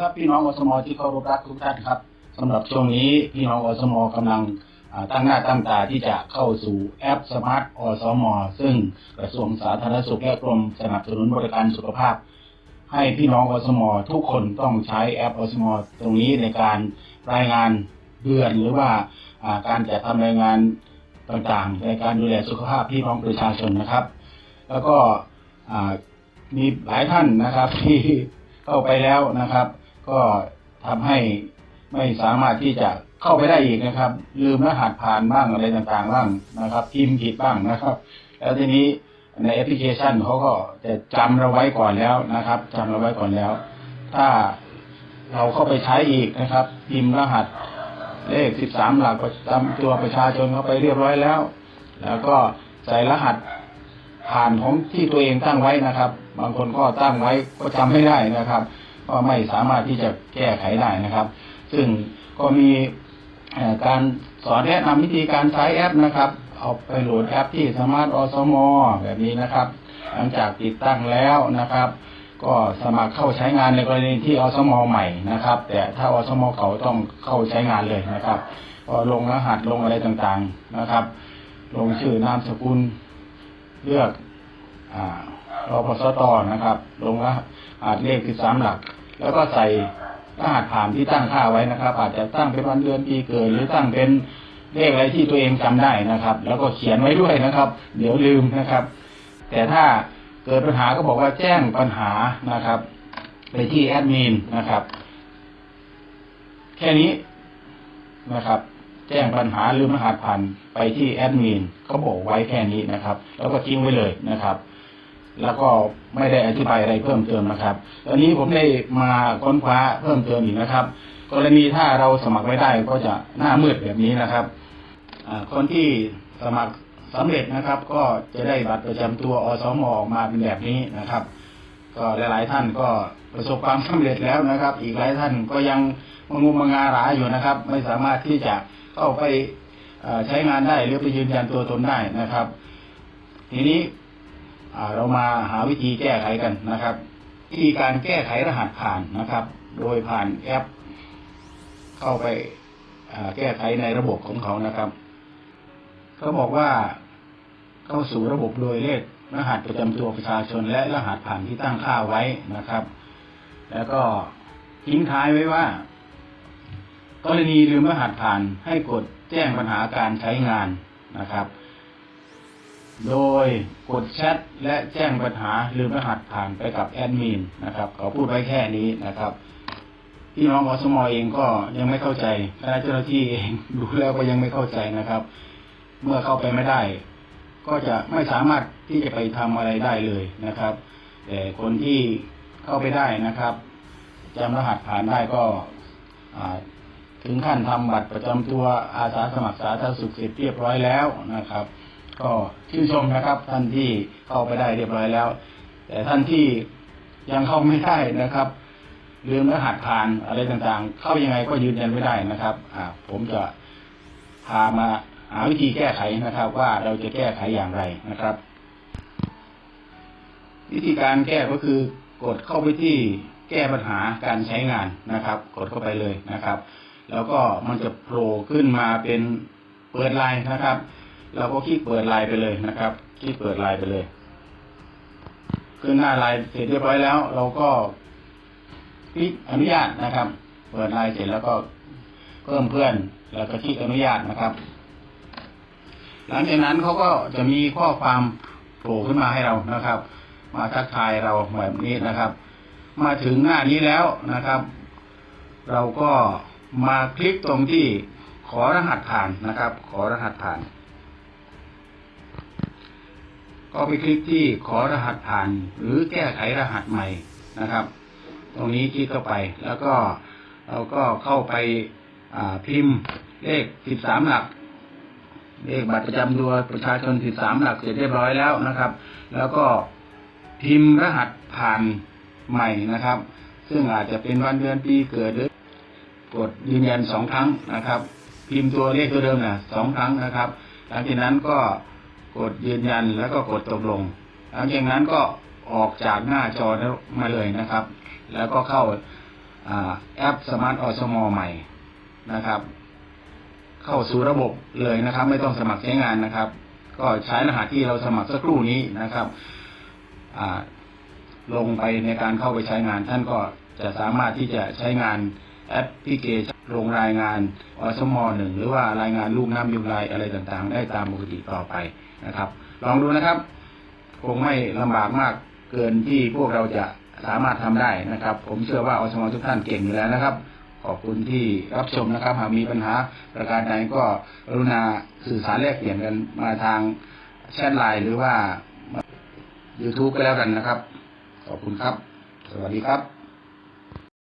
ครับพี่น้องอสมที่เคารพรักทุกท่านครับสำหรับช่วงนี้พี่น้องอสมกำลังตั้งหน้าตั้งตาที่จะเข้าสู่แอปสมาร์ทอสมซึ่งกระทรวงสาธารณสุขและกรมสนับสนุนบริการสุขภาพ ให้พี่น้องอสมทุกคนต้องใช้แอปอสมตรงนี้ในการรายงานเดือนหรือว่าการจัดทำรายงานต่างๆ ในการดูแลสุขภาพพี่น้องประชาชนนะครับ แล้วก็มีหลายท่านนะครับที่เข้าไปแล้วนะครับ ก็ทำให้ไม่สามารถที่จะเข้าไปได้อีกนะครับ ลืมรหัสผ่านบ้างอะไรต่างๆบ้างนะครับพิมพ์ผิดบ้างนะครับ แล้วทีนี้ในแอปพลิเคชันเขาก็จะจำเราไว้ก่อนแล้วนะครับจำเราไว้ก่อนแล้ว ถ้าเราเข้าไปใช้อีกนะครับ พิมพ์รหัสเลข13หลักประจำตัวประชาชนเข้าไปเรียบร้อยแล้ว แล้วก็ใส่รหัสผ่านของที่ตัวเองตั้งไว้นะครับ บางคนก็ตั้งไว้ก็จำไม่ได้นะครับ ก็ไม่สามารถที่จะแก้ไขได้นะครับ ซึ่งก็มีการสอนแนะนำวิธีการใช้แอปนะครับ เอาไปโหลดแอปที่สมาร์ทอสมอแบบนี้นะครับ หลังจากติดตั้งแล้วนะครับ ก็สมัครเข้าใช้งานในกรณีที่อสมอใหม่นะครับ แต่ถ้าอสมอเก่าต้องเข้าใช้งานเลยนะครับก็ลงรหัสลงอะไรต่างๆนะครับ ลงชื่อนามสกุลเลือกอ่ารพสตนะครับ ลงรหัสเลขคือสามหลัก แล้วก็ใส่รหัสผ่านที่ตั้งค่าไว้นะครับ อาจจะตั้งเป็นวันเดือนปีเกิดหรือตั้งเป็นเลขอะไรที่ตัวเองจำได้นะครับ แล้วก็เขียนไว้ด้วยนะครับ เดี๋ยวลืมนะครับ แต่ถ้าเกิดปัญหาก็บอกว่าแจ้งปัญหานะครับ ไปที่แอดมินนะครับ แค่นี้นะครับ แจ้งปัญหาลืมรหัสผ่านไปที่แอดมินเขาบอกไว้แค่นี้นะครับ แล้วก็ทิ้งไว้เลยนะครับ แล้วก็ไม่ได้อธิบายอะไรเพิ่มเติมนะครับ ตอนนี้ผมได้มาค้นคว้าเพิ่มเติมอีกนะครับ กรณีถ้าเราสมัครไม่ได้ก็จะหน้ามืดแบบนี้นะครับคนที่สมัครสำเร็จนะครับ ก็จะได้บัตรประจำตัวอสมออกมาเป็นแบบนี้นะครับ ก็หลาย ๆ ท่านก็ประสบความสำเร็จแล้วนะครับ อีกหลายท่านก็ยังมงุมมงาหราอยู่นะครับ ไม่สามารถที่จะเข้าไปใช้งานได้หรือไปยืนยันตัวตนได้นะครับ ทีนี้ เรามาหาวิธีแก้ไขกันนะครับวิธีการแก้ไขรหัสผ่านนะครับ โดยผ่านแอป เข้าไปแก้ไขในระบบของเขานะครับเขาบอกว่าเข้าสู่ระบบโดยเลขรหัสประจำตัวประชาชน และรหัสผ่านที่ตั้งค่าไว้นะครับ แล้วก็ทิ้งท้ายไว้ว่า กรณีลืมรหัสผ่านให้กดแจ้งปัญหาการใช้งานนะครับ โดยกดแชทและแจ้งปัญหาลืมรหัสผ่านไปกับแอดมินนะครับเขาพูดไว้แค่นี้นะครับพี่น้องอสมอเองก็ยังไม่เข้าใจคณะเจ้าหน้าที่เองดูแล้วก็ยังไม่เข้าใจนะครับ เมื่อเข้าไปไม่ได้ ก็จะไม่สามารถที่จะไปทำอะไรได้เลยนะครับ แต่คนที่เข้าไปได้นะครับจำรหัสผ่านได้ก็ถึงขั้นทำบัตรประจำตัวอาสาสมัครสาธารณสุขเสร็จเรียบร้อยแล้วนะครับ ก็ชื่นชมนะครับ ท่านที่เข้าไปได้เรียบร้อยแล้ว แต่ท่านที่ยังเข้าไม่ได้นะครับลืมรหัสผ่านอะไรต่างๆ เข้ายังไงก็ยืนยันไม่ได้นะครับ อ่า ผมจะพามาหาวิธีแก้ไขนะครับ ว่าเราจะแก้ไขอย่างไรนะครับ วิธีการแก้ก็คือกดเข้าไปที่แก้ปัญหาการใช้งานนะครับ กดเข้าไปเลยนะครับ แล้วก็มันจะโผล่ขึ้นมาเป็นเปิดไลน์นะครับ เราก็คลิกเปิดไลน์ไปเลยนะครับคลิกเปิดไลน์ไปเลย ขึ้นหน้าไลน์เสร็จเรียบร้อยแล้ว เราก็คลิกอนุญาตนะครับ เปิดไลน์เสร็จแล้วก็เพิ่มเพื่อน แล้วก็คลิกอนุญาตนะครับ หลังจากนั้นเขาก็จะมีข้อความโผล่ขึ้นมาให้เรานะครับ มาทักทายเราแบบนี้นะครับ มาถึงหน้านี้แล้วนะครับ เราก็มาคลิกตรงที่ขอรหัสผ่านนะครับ ขอรหัสผ่าน ก็ไปคลิกที่ขอรหัสผ่าน หรือแก้ไขรหัสใหม่นะครับ ตรงนี้คลิกเข้าไปแล้วก็เราก็เข้าไปาพิมพ์เลข13หลักเลขบัตรประจำตัวประชาชน13หลักเสร็จเรียบร้อยแล้วนะครับ แล้วก็พิมพ์รหัสผ่านใหม่นะครับ ซึ่งอาจจะเป็นวันเดือนปีเกิดหรือกดยืนยันสองครั้งนะครับ พิมพ์ตัวเลขตัวเดิมนะสองครั้งนะครับ หลังจากนั้นก็ กดยืนยันแล้วก็กดตกลง หลังจากนั้นก็ออกจากหน้าจอมาเลยนะครับ แล้วก็เข้าอแอปสมาร์ทอสมอใหม่นะครับ เข้าสู่ระบบเลยนะครับ ไม่ต้องสมัครใช้งานนะครับ ก็ใช้รหัสที่เราสมัครสักครู่นี้นะครับลงไปในการเข้าไปใช้งาน ท่านก็จะสามารถที่จะใช้งาน แอปพลิเคชันลงรายงานอสมหนึ่งหรือว่ารายงานลูกน้ำยุงลายอะไรต่างๆ ได้ตามปกติต่อไปนะครับ ลองดูนะครับ คงไม่ลำบากมากเกินที่พวกเราจะสามารถทำได้นะครับ ผมเชื่อว่าอสมทุกท่านเก่งอยู่แล้วนะครับ ขอบคุณที่รับชมนะครับ หากมีปัญหาประการใดก็กรุณาสื่อสารแลกเปลี่ยนกันมาทางแชทไลน์หรือว่า YouTube ก็แล้วกันนะครับ ขอบคุณครับ สวัสดีครับ